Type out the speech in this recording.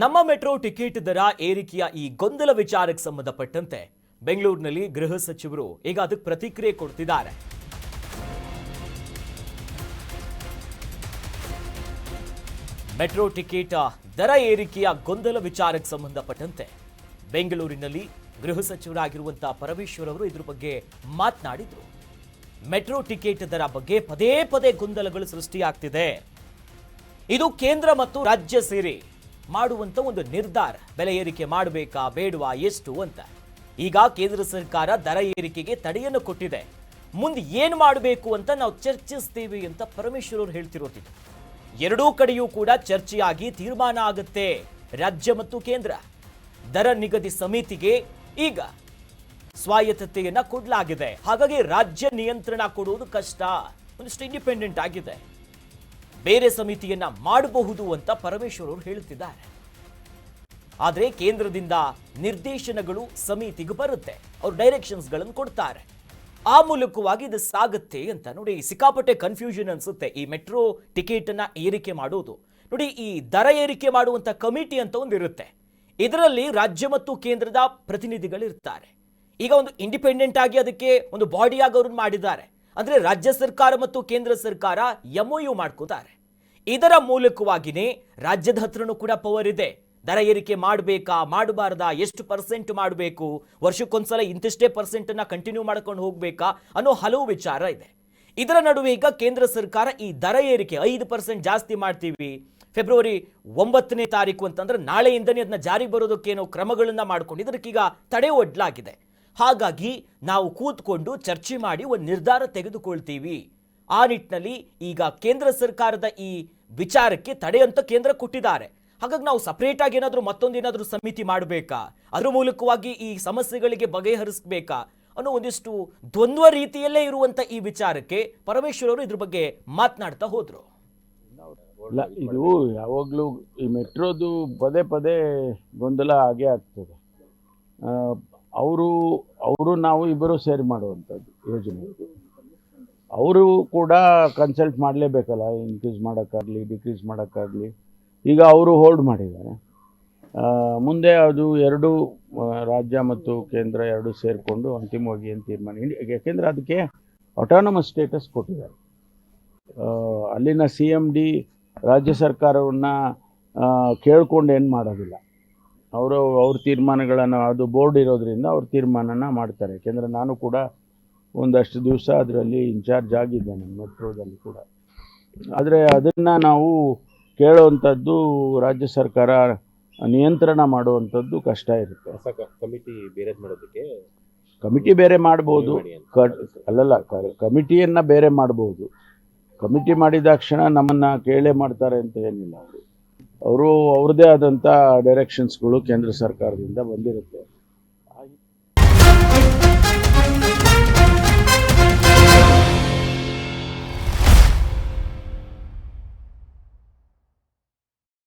ನಮ್ಮ metro ticket ದರ ಏರಿಕೆಯ ಈ ಗೊಂದಲ ವಿಚಾರಕ್ಕೆ ಸಂಬಂಧಪಟ್ಟಂತೆ ಬೆಂಗಳೂರಿನಲ್ಲಿ ಗೃಹ ಸಚಿವರು ಈಗ ಅದಕ್ಕೆ ಪ್ರತಿಕ್ರಿಯೆ ಕೊಡ್ತಿದ್ದಾರೆ. ಮೆಟ್ರೋ ಟಿಕೆಟ್ ದರ ಏರಿಕೆಯ ಗೊಂದಲ ವಿಚಾರಕ್ಕೆ ಸಂಬಂಧಪಟ್ಟಂತೆ ಬೆಂಗಳೂರಿನಲ್ಲಿ ಗೃಹ ಸಚಿವರಾಗಿರುವಂತಹ ಪರಮೇಶ್ವರ್ ಅವರು ಇದ್ರ ಬಗ್ಗೆ ಮಾತನಾಡಿದ್ರು. ಮೆಟ್ರೋ ಟಿಕೆಟ್ ದರ ಬಗ್ಗೆ ಪದೇ ಪದೇ ಗೊಂದಲಗಳು ಸೃಷ್ಟಿಯಾಗ್ತಿದೆ. ಇದು ಕೇಂದ್ರ ಮತ್ತು ರಾಜ್ಯ ಸೇರಿ ಮಾಡುವಂತ ಒಂದು ನಿರ್ಧಾರ. ಬೆಲೆ ಏರಿಕೆ ಮಾಡಬೇಕಾ, ಬೇಡವಾ, ಎಷ್ಟು ಅಂತ. ಈಗ ಕೇಂದ್ರ ಸರ್ಕಾರ ದರ ಏರಿಕೆಗೆ ತಡೆಯನ್ನು ಕೊಟ್ಟಿದೆ. ಮುಂದೆ ಏನು ಮಾಡಬೇಕು ಅಂತ ನಾವು ಚರ್ಚಿಸ್ತೀವಿ ಅಂತ ಪರಮೇಶ್ವರ್ ಅವರು ಹೇಳ್ತಿರೋದಿದ್ದು ಎರಡೂ ಕಡೆಯೂ ಕೂಡ ಚರ್ಚೆಯಾಗಿ ತೀರ್ಮಾನ ಆಗುತ್ತೆ ರಾಜ್ಯ ಮತ್ತು ಕೇಂದ್ರ. ದರ ನಿಗದಿ ಸಮಿತಿಗೆ ಈಗ ಸ್ವಾಯತ್ತತೆಯನ್ನು ಕೊಡಲಾಗಿದೆ. ಹಾಗಾಗಿ ರಾಜ್ಯ ನಿಯಂತ್ರಣ ಕೊಡುವುದು ಕಷ್ಟ. ಒಂದಿಷ್ಟು ಇಂಡಿಪೆಂಡೆಂಟ್ ಆಗಿದೆ. ಬೇರೆ ಸಮಿತಿಯನ್ನ ಮಾಡಬಹುದು ಅಂತ ಪರಮೇಶ್ವರ್ ಅವರು ಹೇಳುತ್ತಿದ್ದಾರೆ. ಆದರೆ ಕೇಂದ್ರದಿಂದ ನಿರ್ದೇಶನಗಳು ಸಮಿತಿಗೆ ಬರುತ್ತೆ. ಅವ್ರು ಡೈರೆಕ್ಷನ್ಸ್ಗಳನ್ನು ಕೊಡ್ತಾರೆ. ಆ ಮೂಲಕವಾಗಿ ಇದು ಸಾಗುತ್ತೆ ಅಂತ ನೋಡಿ ಸಿಕ್ಕಾಪಟ್ಟೆ ಕನ್ಫ್ಯೂಷನ್ ಅನ್ಸುತ್ತೆ. ಈ ಮೆಟ್ರೋ ಟಿಕೆಟ್ ಅನ್ನ ಏರಿಕೆ ಮಾಡೋದು. ನೋಡಿ ಈ ದರ ಏರಿಕೆ ಮಾಡುವಂಥ ಕಮಿಟಿ ಅಂತ ಒಂದು ಇರುತ್ತೆ. ಇದರಲ್ಲಿ ರಾಜ್ಯ ಮತ್ತು ಕೇಂದ್ರದ ಪ್ರತಿನಿಧಿಗಳಿರ್ತಾರೆ. ಈಗ ಒಂದು ಇಂಡಿಪೆಂಡೆಂಟ್ ಆಗಿ ಅದಕ್ಕೆ ಒಂದು ಬಾಡಿಯಾಗಿ ಅವ್ರನ್ನ ಮಾಡಿದ್ದಾರೆ. ಅಂದ್ರೆ ರಾಜ್ಯ ಸರ್ಕಾರ ಮತ್ತು ಕೇಂದ್ರ ಸರ್ಕಾರ ಯು ಮಾಡ್ಕೋತಾರೆ. ಇದರ ಮೂಲಕವಾಗಿನೇ ರಾಜ್ಯದ ಹತ್ರನೂ ಕೂಡ ಪವರ್ ಇದೆ. ದರ ಏರಿಕೆ ಮಾಡಬೇಕಾ, ಮಾಡಬಾರ್ದಾ, ಎಷ್ಟು ಪರ್ಸೆಂಟ್ ಮಾಡಬೇಕು, ವರ್ಷಕ್ಕೊಂದ್ಸಲ ಇಂತಿಷ್ಟೇ ಪರ್ಸೆಂಟನ್ನು ಕಂಟಿನ್ಯೂ ಮಾಡ್ಕೊಂಡು ಹೋಗಬೇಕಾ ಅನ್ನೋ ಹಲವು ವಿಚಾರ ಇದೆ. ಇದರ ನಡುವೆ ಈಗ ಕೇಂದ್ರ ಸರ್ಕಾರ ಈ ದರ ಏರಿಕೆ ಐದು ಪರ್ಸೆಂಟ್ ಜಾಸ್ತಿ ಮಾಡ್ತೀವಿ. ಫೆಬ್ರವರಿ ಒಂಬತ್ತನೇ ತಾರೀಕು ಅಂತಂದ್ರೆ ನಾಳೆಯಿಂದನೇ ಅದನ್ನ ಜಾರಿಗೆ ಬರೋದಕ್ಕೇನೋ ಕ್ರಮಗಳನ್ನು ಮಾಡ್ಕೊಂಡು ಇದಕ್ಕೀಗ ತಡೆ ಒಡ್ಲಾಗಿದೆ. ಹಾಗಾಗಿ ನಾವು ಕೂತ್ಕೊಂಡು ಚರ್ಚೆ ಮಾಡಿ ಒಂದು ನಿರ್ಧಾರ ತೆಗೆದುಕೊಳ್ತೀವಿ. ಆ ನಿಟ್ಟಿನಲ್ಲಿ ಈಗ ಕೇಂದ್ರ ಸರ್ಕಾರದ ಈ ವಿಚಾರಕ್ಕೆ ತಡೆ ಅಂತ ಕೇಂದ್ರ ಕೊಟ್ಟಿದ್ದಾರೆ. ಹಾಗಾಗಿ ನಾವು ಸಪ್ರೇಟಾಗಿ ಏನಾದರೂ ಮತ್ತೊಂದು ಏನಾದರೂ ಸಮಿತಿ ಮಾಡಬೇಕಾ? ಅದ್ರ ಮೂಲಕವಾಗಿ ಈ ಸಮಸ್ಯೆಗಳಿಗೆ ಬಗೆಹರಿಸಬೇಕಾ? ಅನ್ನೋ ಒಂದಿಷ್ಟು ದ್ವಂದ್ವ ರೀತಿಯಲ್ಲೇ ಇರುವಂತ ಈ ವಿಚಾರಕ್ಕೆ ಪರಮೇಶ್ವರ್ ಅವರು ಇದ್ರ ಬಗ್ಗೆ ಮಾತನಾಡ್ತಾ ಹೋದ್ರು. ಇದು ಯಾವಾಗಲೂ ಈ ಮೆಟ್ರೋದು ಪದೇ ಪದೇ ಗೊಂದಲ ಆಗೇ ಆಗ್ತದೆ. ಅವರು ಅವರು ನಾವು ಇಬ್ಬರು ಸೇರಿ ಮಾಡುವಂಥದ್ದು ಯೋಜನೆ. ಅವರು ಕೂಡ ಕನ್ಸಲ್ಟ್ ಮಾಡಲೇಬೇಕಲ್ಲ ಇನ್ಕ್ರೀಸ್ ಮಾಡೋಕ್ಕಾಗಲಿ ಡಿಕ್ರೀಸ್ ಮಾಡೋಕ್ಕಾಗಲಿ. ಈಗ ಅವರು ಹೋಲ್ಡ್ ಮಾಡಿದ್ದಾರೆ. ಮುಂದೆ ಅದು ಎರಡು ರಾಜ್ಯ ಮತ್ತು ಕೇಂದ್ರ ಎರಡು ಸೇರಿಕೊಂಡು ಅಂತಿಮವಾಗಿ ಏನು ತೀರ್ಮಾನ? ಯಾಕೆಂದರೆ ಅದಕ್ಕೆ ಆಟೋನಮಸ್ ಸ್ಟೇಟಸ್ ಕೊಟ್ಟಿದ್ದಾರೆ. ಅಲ್ಲಿನ ಸಿ ಎಂ ಡಿ ರಾಜ್ಯ ಸರ್ಕಾರವನ್ನು ಕೇಳ್ಕೊಂಡು ಏನು ಮಾಡೋದಿಲ್ಲ. ಅವರು ಅವ್ರ ತೀರ್ಮಾನಗಳನ್ನು ಅದು ಬೋರ್ಡ್ ಇರೋದರಿಂದ ಅವ್ರ ತೀರ್ಮಾನನ ಮಾಡ್ತಾರೆ. ಯಾಕೆಂದರೆ ನಾನು ಕೂಡ ಒಂದಷ್ಟು ದಿವಸ ಅದರಲ್ಲಿ ಇನ್ಚಾರ್ಜ್ ಆಗಿದ್ದೇನೆ ಮೆಟ್ರೋದಲ್ಲಿ ಕೂಡ. ಆದರೆ ಅದನ್ನು ನಾವು ಕೇಳುವಂಥದ್ದು ರಾಜ್ಯ ಸರ್ಕಾರ ನಿಯಂತ್ರಣ ಮಾಡುವಂಥದ್ದು ಕಷ್ಟ ಇರುತ್ತೆ. ಕಮಿಟಿ ಬೇರೆ ಮಾಡೋದಕ್ಕೆ ಕಮಿಟಿ ಬೇರೆ ಮಾಡ್ಬೋದು. ಅಲ್ಲಲ್ಲ ಕಮಿಟಿಯನ್ನು ಬೇರೆ ಮಾಡ್ಬೋದು. ಕಮಿಟಿ ಮಾಡಿದಾಕ್ಷಣ ನಮ್ಮನ್ನು ಕೇಳೇ ಮಾಡ್ತಾರೆ ಅಂತ ಏನಿಲ್ಲ ಅವರು. ಅವರು ಅವ್ರದ್ದೇ ಆದಂಥ ಡೈರೆಕ್ಷನ್ಸ್ಗಳು ಕೇಂದ್ರ ಸರ್ಕಾರದಿಂದ ಬಂದಿರುತ್ತೆ.